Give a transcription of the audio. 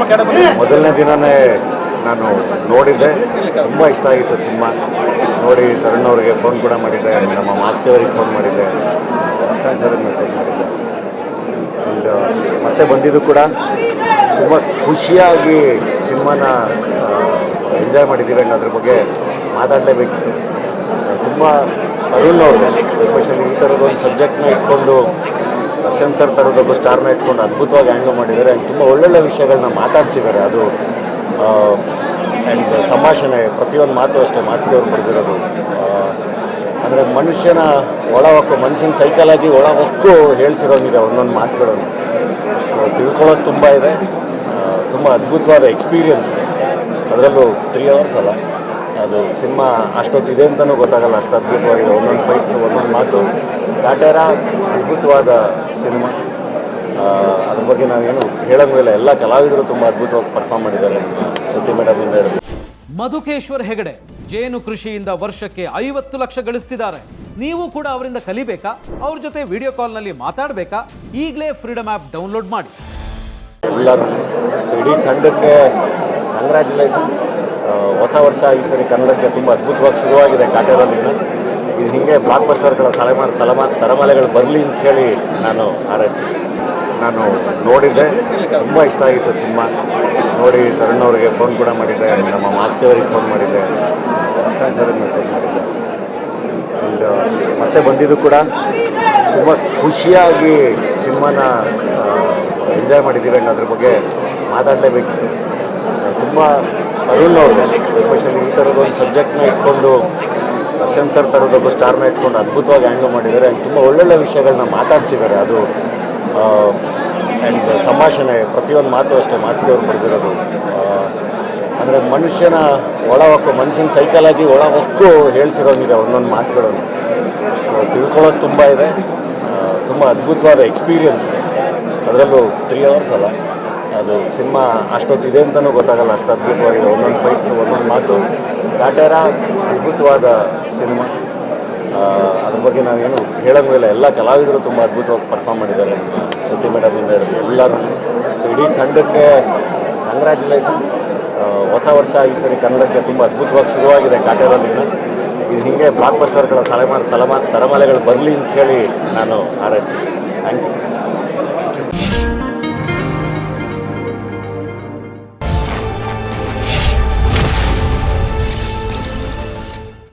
ಮೊದಲನೇ ದಿನನೇ ನಾನು ನೋಡಿದ್ದೆ. ತುಂಬ ಇಷ್ಟ ಆಗಿತ್ತು ಸಿನಿಮಾ. ನೋಡಿ ತರುಣ್ ಅವರಿಗೆ ಫೋನ್ ಕೂಡ ಮಾಡಿದ್ದೆ, ನಮ್ಮ ಮಾಸ್ಯವರಿಗೆ ಅವರಿಗೆ ಫೋನ್ ಮಾಡಿದ್ದೆ ಸರ್ಗೆ ಮೆಸೇಜ್ ಮಾಡಿದ್ದೆ. ಒಂದು ಮತ್ತೆ ಬಂದಿದ್ದು ಕೂಡ ತುಂಬ ಖುಷಿಯಾಗಿ ಸಿನಿಮಾನ ಎಂಜಾಯ್ ಮಾಡಿದ್ದೀವಿ ಅನ್ನೋದ್ರ ಬಗ್ಗೆ ಮಾತಾಡಲೇಬೇಕಿತ್ತು. ತುಂಬ ತರುಣ್ ಅವ್ರಿಗೆ ಎಸ್ಪೆಷಲಿ ಈ ಥರದ ಒಂದು ಸಬ್ಜೆಕ್ಟ್ನ ಇಟ್ಕೊಂಡು ದರ್ಶನ್ ಸರ್ ಸ್ಟಾರ್ ಸ್ಟಾರ್ನ ಇಟ್ಕೊಂಡು ಅದ್ಭುತವಾಗಿ ಹ್ಯಾಂಡಲ್ ಮಾಡಿದ್ದಾರೆ. ಆ್ಯಂಡ್ ತುಂಬ ಒಳ್ಳೊಳ್ಳೆ ವಿಷಯಗಳನ್ನ ಮಾತಾಡಿಸಿದ್ದಾರೆ. ಅದು ಆ್ಯಂಡ್ ಸಂಭಾಷಣೆ, ಪ್ರತಿಯೊಂದು ಮಾತು ಅಷ್ಟೇ ಮಾಸ್ತಿ ಅವ್ರು ಬರೆದಿರೋದು. ಅಂದರೆ ಮನುಷ್ಯನ ಒಳ ಮನುಷ್ಯನ ಸೈಕಾಲಜಿ ಒಳ ಹೊಕ್ಕು ಹೇಳ್ಸಿರೋಂಗಿದೆ ಒಂದೊಂದು ಮಾತುಗಳನ್ನು. ಸೊ ತಿಳ್ಕೊಳ್ಳೋದು ತುಂಬ ಇದೆ. ತುಂಬ ಅದ್ಭುತವಾದ ಎಕ್ಸ್ಪೀರಿಯನ್ಸ್ ಅದರಲ್ಲೂ ತ್ರೀ ಅವರ್ಸ್ ಅಲ್ಲ. ಅದು ಸಿನಿಮಾ ಅಷ್ಟೊತ್ತಿದೆ ಅಂತಲೂ ಗೊತ್ತಾಗಲ್ಲ ಅಷ್ಟು ಅದ್ಭುತವಾಗಿದೆ ಒಂದೊಂದು ಫೈಟ್ಸು ಒಂದೊಂದು ಮಾತು. ಕಾಟೇರ ಅದ್ಭುತವಾದ ಸಿನಿಮಾ. ಅದ್ರ ಬಗ್ಗೆ ನಾವೇನು ಹೇಳೋಂಗಿಲ್ಲ ಎಲ್ಲ ಕಲಾವಿದರು ತುಂಬ ಅದ್ಭುತವಾಗಿ ಪರ್ಫಾರ್ಮ್ ಮಾಡಿದ್ದಾರೆ ನಮ್ಮ ಮೇಡಮ್ ಇಂದ ಮಧುಕೇಶ್ವರ್ ಹೆಗಡೆ ಜೇನು ಕೃಷಿಯಿಂದ ವರ್ಷಕ್ಕೆ ಐವತ್ತು ಲಕ್ಷ ಗಳಿಸ್ತಿದ್ದಾರೆ. ನೀವು ಕೂಡ ಅವರಿಂದ ಕಲಿಬೇಕಾ? ಅವ್ರ ಜೊತೆ ವಿಡಿಯೋ ಕಾಲ್ನಲ್ಲಿ ಮಾತಾಡಬೇಕಾ? ಈಗಲೇ ಫ್ರೀಡಮ್ ಆ್ಯಪ್ ಡೌನ್ಲೋಡ್ ಮಾಡಿ. ಎಲ್ಲರೂ ಸೊ ಇಡೀ ತಂಡಕ್ಕೆ ಕಂಗ್ರ್ಯಾಚುಲೇಷನ್ಸ್ ಹೊಸ ವರ್ಷ ಈ ಸರಿ ಕನ್ನಡಕ್ಕೆ ತುಂಬ ಅದ್ಭುತವಾಗಿ ಶುರುವಾಗಿದೆ ಕಾಟೇರಲ್ಲಿಂದ ಇದು ಹೀಗೆ ಬ್ಲಾಕ್ ಬಸ್ಟರ್ಗಳ ಸಲಮಾನ ಸಲಮಾ ಸರಮಾಲೆಗಳು ಬರಲಿ ಅಂತ ಹೇಳಿ ನಾನು ಹಾರೈಸ್ತೀನಿ. ನಾನು ನೋಡಿದ್ದೆ. ತುಂಬ ಇಷ್ಟ ಆಗಿತ್ತು ಸಿನಿಮಾ. ನೋಡಿ ತರುಣ್ ಅವರಿಗೆ ಫೋನ್ ಕೂಡ ಮಾಡಿದ್ದೆ, ನಮ್ಮ ಮಾಸ್ಯವರಿಗೆ ಫೋನ್ ಮಾಡಿದ್ದೆ, ಪ್ರಶಾಂತ್ ಸರ್ಗೆ ಮೆಸೇಜ್ ಮಾಡಿದ್ದೆ. ಒಂದು ಮತ್ತೆ ಬಂದಿದ್ದು ಕೂಡ ತುಂಬ ಖುಷಿಯಾಗಿ ಸಿನಿಮಾನ ಎಂಜಾಯ್ ಮಾಡಿದ್ದೀವಿ ಅನ್ನೋದ್ರ ಬಗ್ಗೆ ಮಾತಾಡಲೇಬೇಕಿತ್ತು. ತುಂಬ ತರುಣ್ ಅವರು ಎಸ್ಪೆಷಲಿ ಈ ಥರದ ಒಂದು ಸಬ್ಜೆಕ್ಟ್ನ ಇಟ್ಕೊಂಡು, ದರ್ಶನ್ ಸರ್ ಥರದೊಬ್ಬ ಸ್ಟಾರ್ನ ಇಟ್ಕೊಂಡು ಅದ್ಭುತವಾಗಿ ಹ್ಯಾಂಡಲ್ ಮಾಡಿದ್ದಾರೆ. ಆ್ಯಂಡ್ ತುಂಬ ಒಳ್ಳೊಳ್ಳೆ ವಿಷಯಗಳನ್ನ ಮಾತಾಡಿಸಿದ್ದಾರೆ. ಅದು ಆ್ಯಂಡ್ ಸಂಭಾಷಣೆ, ಪ್ರತಿಯೊಂದು ಮಾತು ಅಷ್ಟೇ, ಮಾಸ್ತಿ ಅವ್ರು ಬರೆದಿರೋದು. ಅಂದರೆ ಮನುಷ್ಯನ ಒಳ ಹೊಕ್ಕು ಮನುಷ್ಯನ ಸೈಕಾಲಜಿ ಒಳ ಹೊಕ್ಕು ಹೇಳ್ಸಿರೋಂಗಿದೆ ಒಂದೊಂದು ಮಾತುಗಳನ್ನು. ಸೊ ತಿಳ್ಕೊಳ್ಳೋದು ತುಂಬ ಇದೆ. ತುಂಬ ಅದ್ಭುತವಾದ ಎಕ್ಸ್ಪೀರಿಯನ್ಸ್ ಅದರಲ್ಲೂ ತ್ರೀ ಅವರ್ಸ್ ಅಲ್ಲ. ಅದು ಸಿನಿಮಾ ಅಷ್ಟೊತ್ತಿದೆ ಅಂತಲೂ ಗೊತ್ತಾಗಲ್ಲ, ಅಷ್ಟು ಅದ್ಭುತವಾಗಿದೆ. ಒಂದೊಂದು ಫೈಟ್ಸು ಒಂದೊಂದು ಮಾತು. ಕಾಟೇರ ಅದ್ಭುತವಾದ ಸಿನಿಮಾ. ಅದ್ರ ಬಗ್ಗೆ ನಾವೇನು ಹೇಳೋಂಗಿಲ್ಲ. ಎಲ್ಲ ಕಲಾವಿದರು ತುಂಬ ಅದ್ಭುತವಾಗಿ ಪರ್ಫಾರ್ಮ್ ಮಾಡಿದ್ದಾರೆ ನಮ್ಮ ಶ್ರುತಿ ಮೇಡಮಿಂದ ಹಿಡಿದು ಎಲ್ಲರೂ. ಸೊ ಇಡೀ ತಂಡಕ್ಕೆ ಕಂಗ್ರ್ಯಾಚುಲೇಷನ್ಸ್ ಹೊಸ ವರ್ಷ ಈ ಸರಿ ಕನ್ನಡಕ್ಕೆ ತುಂಬ ಅದ್ಭುತವಾಗಿ ಶುರುವಾಗಿದೆ ಕಾಟೇರದಿಂದ ಇದು ಹೀಗೆ ಬ್ಲಾಕ್ ಬಸ್ಟರ್ಗಳ ಸಲಮಾನ ಸಲಮಾ ಸರಮಾಲೆಗಳು ಬರಲಿ ಅಂತ ಹೇಳಿ ನಾನು ಹಾರೈಸ್ತೀನಿ. Thank you